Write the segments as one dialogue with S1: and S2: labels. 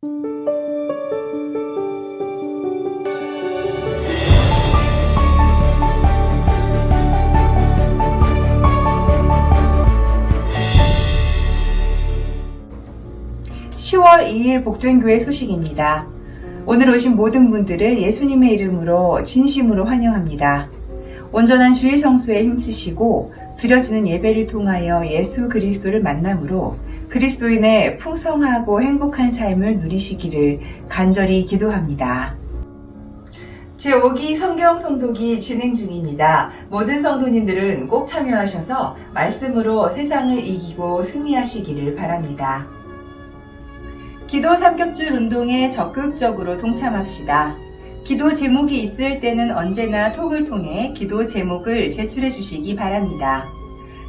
S1: (10월 2일) 복된교회 소식입니다. 오늘 오신 모든 분들을 예수님의 이름으로 진심으로 환영합니다. 온전한 주일 성수에 힘쓰시고 드려지는 예배를 통하여 예수 그리스도를 만남으로 그리스도인의 풍성하고 행복한 삶을 누리시기를 간절히 기도합니다. 제5기 성경 성독이 진행 중입니다. 모든 성도님들은 꼭 참여하셔서 말씀으로 세상을 이기고 승리하시기를 바랍니다. 기도 삼겹줄 운동에 적극적으로 동참합시다. 기도 제목이 있을 때는 언제나 톡을 통해 기도 제목을 제출해 주시기 바랍니다.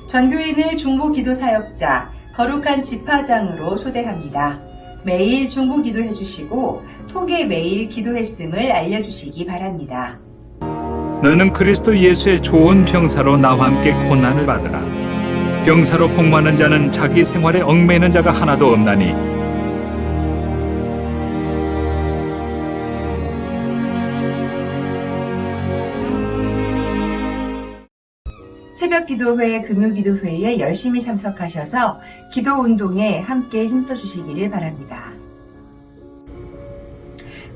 S1: 전교인을 중보 기도 사역자, 거룩한 집화장으로 초대합니다. 매일 중보 기도해 주시고 톡에 매일 기도했음을 알려주시기 바랍니다.
S2: 너는 그리스도 예수의 좋은 병사로 나와 함께 고난을 받으라. 병사로 복무하는 자는 자기 생활에 얽매이는 자가 하나도 없나니
S1: 새벽 기도회, 금요 기도회에 열심히 참석하셔서 기도 운동에 함께 힘써 주시기를 바랍니다.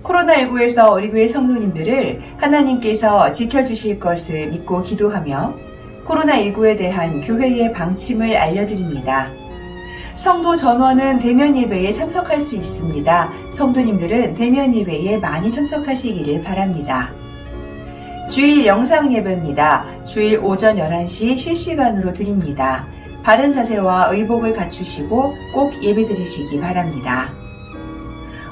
S1: 코로나19에서 우리 교회 성도님들을 하나님께서 지켜주실 것을 믿고 기도하며 코로나19에 대한 교회의 방침을 알려드립니다. 성도 전원은 대면 예배에 참석할 수 있습니다. 성도님들은 대면 예배에 많이 참석하시기를 바랍니다. 주일 영상 예배입니다. 주일 오전 11시 실시간으로 드립니다. 바른 자세와 의복을 갖추시고 꼭 예배 드리시기 바랍니다.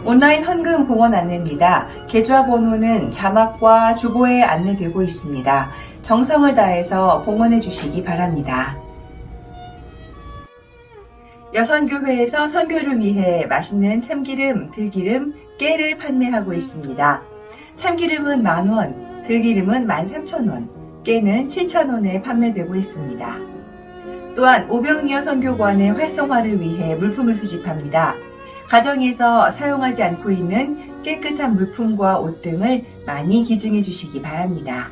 S1: 온라인 헌금 봉헌 안내입니다. 계좌 번호는 자막과 주보에 안내되고 있습니다. 정성을 다해서 봉헌해 주시기 바랍니다. 여선교회에서 선교를 위해 맛있는 참기름, 들기름, 깨를 판매하고 있습니다. 참기름은 만원, 들기름은 13,000원, 깨는 7,000원에 판매되고 있습니다. 또한 오병이어 선교관의 활성화를 위해 물품을 수집합니다. 가정에서 사용하지 않고 있는 깨끗한 물품과 옷 등을 많이 기증해 주시기 바랍니다.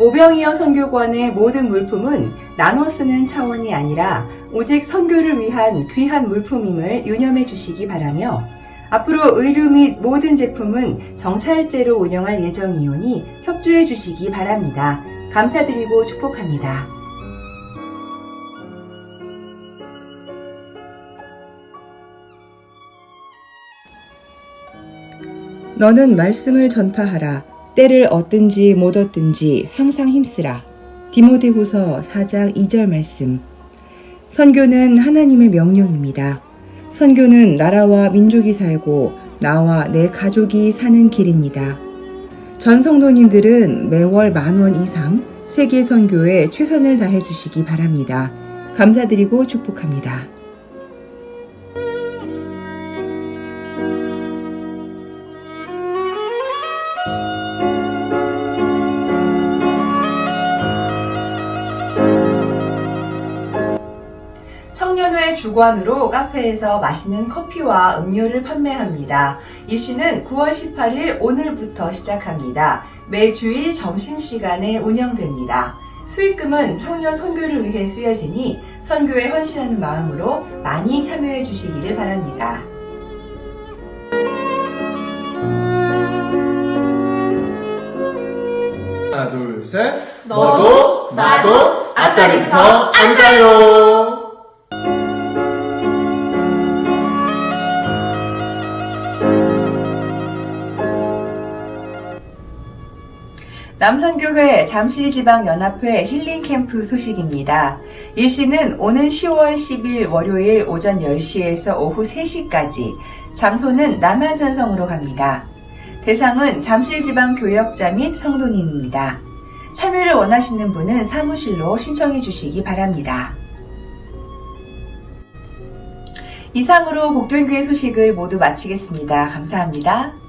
S1: 오병이어 선교관의 모든 물품은 나눠 쓰는 차원이 아니라 오직 선교를 위한 귀한 물품임을 유념해 주시기 바라며 앞으로 의류 및 모든 제품은 정찰제로 운영할 예정이오니 협조해 주시기 바랍니다. 감사드리고 축복합니다. 너는 말씀을 전파하라. 때를 얻든지 못 얻든지 항상 힘쓰라. 디모데후서 4장 2절 말씀. 선교는 하나님의 명령입니다. 선교는 나라와 민족이 살고 나와 내 가족이 사는 길입니다. 전 성도님들은 매월 만 원 이상 세계 선교에 최선을 다해 주시기 바랍니다. 감사드리고 축복합니다. 청년회 주관으로 카페에서 맛있는 커피와 음료를 판매합니다. 일시는 9월 18일 오늘부터 시작합니다. 매주일 점심시간에 운영됩니다. 수익금은 청년 선교를 위해 쓰여지니 선교에 헌신하는 마음으로 많이 참여해 주시기를 바랍니다.
S3: 하나 둘 셋.
S4: 너도, 나도
S3: 앞자리부터
S4: 앞자리부터
S3: 앉아요.
S1: 남산교회 잠실지방연합회 힐링캠프 소식입니다. 일시는 오는 10월 10일 월요일 오전 10시에서 오후 3시까지, 장소는 남한산성으로 갑니다. 대상은 잠실지방 교역자 및 성도님입니다. 참여를 원하시는 분은 사무실로 신청해 주시기 바랍니다. 이상으로 복도인교회 소식을 모두 마치겠습니다. 감사합니다.